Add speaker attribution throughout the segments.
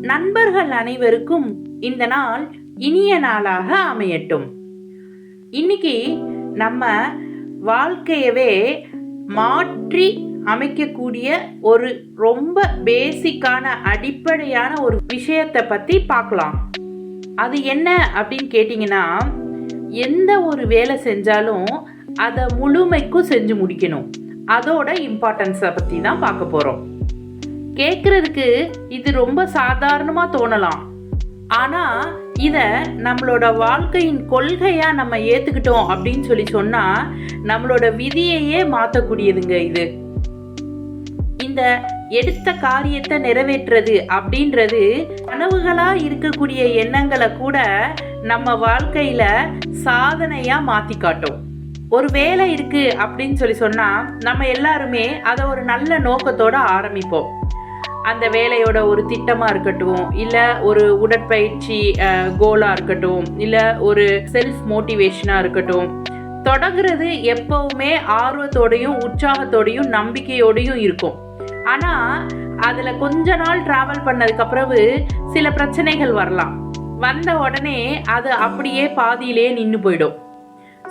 Speaker 1: நண்பர்கள் அனைவருக்கும் இந்த நாள் இனிய நாளாக அமையட்டும். இன்னைக்கு நம்ம வாழ்க்கையவே மாற்றி அமைக்கக்கூடிய ஒரு ரொம்ப பேசிக்கான அடிப்படையான ஒரு விஷயத்தை பற்றி பார்க்கலாம். அது என்ன அப்படின்னு கேட்டிங்கன்னா எந்த ஒரு வேலை செஞ்சாலும் அதை முழுமைக்கும் செஞ்சு முடிக்கணும். அதோட இம்பார்ட்டன்ஸை பற்றி தான் பார்க்க போகிறோம் கேட்குறதுக்கு இது ரொம்ப சாதாரணமாக தோணலாம். ஆனால் இதை நம்மளோட வாழ்க்கையின் கொள்கையாக நம்ம ஏற்றுக்கிட்டோம் அப்படின்னு சொல்லி சொன்னால் நம்மளோட விதியையே மாற்றக்கூடியதுங்க இது. இந்த எடுத்த காரியத்தை நிறைவேற்றுறது அப்படின்றது கனவுகளா இருக்கக்கூடிய எண்ணங்களை கூட நம்ம வாழ்க்கையில சாதனையா மாத்தி காட்டும். ஒரு வேலை இருக்கு அப்படின்னு சொல்லி சொன்னா நம்ம எல்லாருமே அதை ஒரு நல்ல நோக்கத்தோட ஆரம்பிப்போம். அந்த வேலையோட ஒரு திட்டமாக இருக்கட்டும் இல்லை ஒரு உடற்பயிற்சி கோலாக இருக்கட்டும் இல்லை ஒரு செல்ஃப் மோட்டிவேஷனாக இருக்கட்டும் தொடங்குறது எப்பவுமே ஆர்வத்தோடையும் உற்சாகத்தோடையும் நம்பிக்கையோடையும் இருக்கும். ஆனால் அதில் கொஞ்ச நாள் ட்ராவல் பண்ணதுக்கு பிறகு சில பிரச்சனைகள் வரலாம். வந்த உடனே அது அப்படியே பாதியிலே நின்று போயிடும்.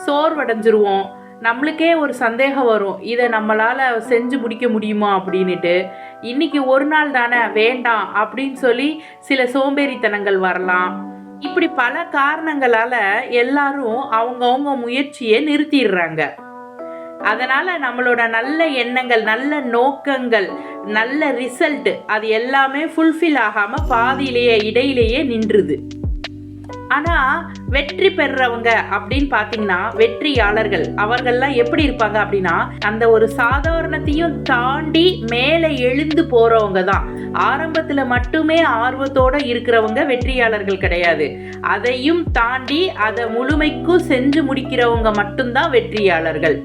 Speaker 1: சோர்வடைஞ்சிருவோம். நம்மளுக்கே ஒரு சந்தேகம் வரும். இதை நம்மளால் செஞ்சு முடிக்க முடியுமா அப்படின்ட்டு இன்னைக்கு ஒரு நாள் தானே வேண்டாம் அப்படின்னு சொல்லி சில சோம்பேறித்தனங்கள் வரலாம். இப்படி பல காரணங்களால் எல்லாரும் அவங்கவுங்க முயற்சியை நிறுத்திடுறாங்க. அதனால் நம்மளோட நல்ல எண்ணங்கள் நல்ல நோக்கங்கள் நல்ல ரிசல்ட் அது எல்லாமே ஃபுல்ஃபில் ஆகாமல் பாதியிலேயே இடையிலேயே நின்றுது. ஆனால் வெற்றி பெறுறவங்க அப்படின்னு பார்த்தீங்கன்னா வெற்றியாளர்கள். அவர்கள்லாம் எப்படி இருப்பாங்க அப்படின்னா அந்த ஒரு சாதாரணத்தையும் தாண்டி மேலே எழுந்து போகிறவங்க தான். ஆரம்பத்தில் மட்டுமே ஆர்வத்தோடு இருக்கிறவங்க வெற்றியாளர்கள் கிடையாது. அதையும் தாண்டி அதை முழுமைக்கும் செஞ்சு முடிக்கிறவங்க மட்டும்தான் வெற்றியாளர்கள்.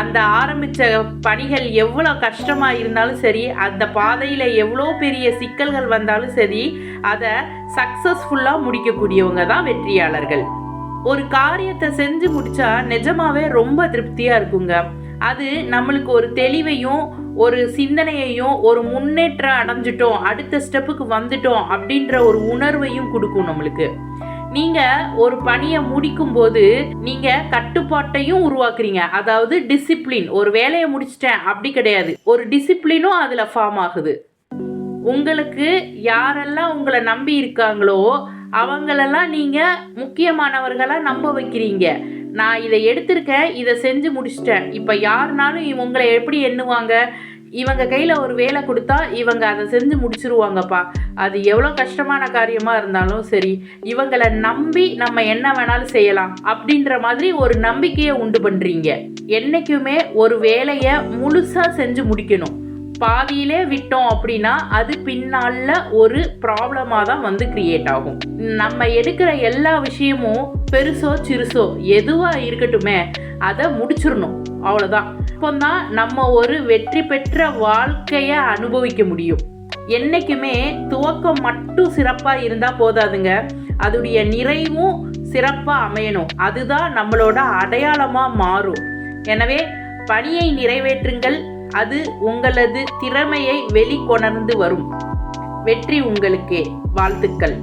Speaker 1: அந்த ஆரம்பித்த பணிகள் எவ்வளோ கஷ்டமாக இருந்தாலும் சரி அந்த பாதையில் எவ்வளோ பெரிய சிக்கல்கள் வந்தாலும் சரி அதை சக்ஸஸ்ஃபுல்லாக முடிக்கக்கூடியவங்க தான் வெற்றியாளர்கள். ஒரு காரியத்தை செஞ்சு முடிச்சா நிஜமாவே ரொம்ப திருப்தியாக இருக்குங்க. அது நம்மளுக்கு ஒரு தெளிவையும் ஒரு சிந்தனையையும் ஒரு முன்னேற்றம் அடைஞ்சிட்டோம் அடுத்த ஸ்டெப்புக்கு வந்துட்டோம் அப்படின்ற ஒரு உணர்வையும் கொடுக்கும் நம்மளுக்கு. நீங்க ஒரு பணியை முடிக்கும் போது நீங்க கட்டுப்பாட்டையும் உருவாக்குறீங்க. அதாவது டிசிப்ளின் ஒரு வேலையை முடிச்சிட்டேன். அப்படி கிடையாது. ஒரு டிசிப்ளினும் அதுல ஃபார்ம் ஆகுது. உங்களுக்கு யாரெல்லாம் உங்களை நம்பி இருக்காங்களோ அவங்களெல்லாம் நீங்க முக்கியமானவர்களா நம்ப வைக்கிறீங்க. நான் இதை எடுத்திருக்கேன். இதை செஞ்சு முடிச்சிட்டேன். இப்போ யாருனாலும் உங்களை எப்படி எண்ணுவாங்க? இவங்க கையில் ஒரு வேலை கொடுத்தா இவங்க அதை செஞ்சு முடிச்சிருவாங்கப்பா. அது எவ்வளோ கஷ்டமான காரியமாக இருந்தாலும் சரி இவங்களை நம்பி நம்ம என்ன வேணாலும் செய்யலாம் அப்படின்ற மாதிரி ஒரு நம்பிக்கையை உண்டு பண்ணுறீங்க என்றைக்குமே ஒரு வேலையை முழுசாக செஞ்சு முடிக்கணும். பாதியிலே விட்டோம் அப்படின்னா அது பின்னால ஒரு ப்ராப்ளமாக தான் வந்து கிரியேட் ஆகும். நம்ம எடுக்கிற எல்லா விஷயமும் பெருசோ சிறுசோ எதுவாக இருக்கட்டுமே அதை முடிச்சிடணும். அவ்வளோதான் அப்போதான் நம்ம ஒரு வெற்றி பெற்ற வாழ்க்கையை அனுபவிக்க முடியும். என்றைக்குமே துவக்கம் மட்டும் சிறப்பாக இருந்தால் போதாதுங்க. அதோடைய நிறைவும் சிறப்பாக அமையணும். அதுதான் நம்மளோட அடையாளமாக மாறும். எனவே பணியை நிறைவேற்றுங்கள். அது உங்களது திறமையை வெளிக்கொணர்ந்து வரும். வெற்றி உங்களுக்கே. வாழ்த்துக்கள்.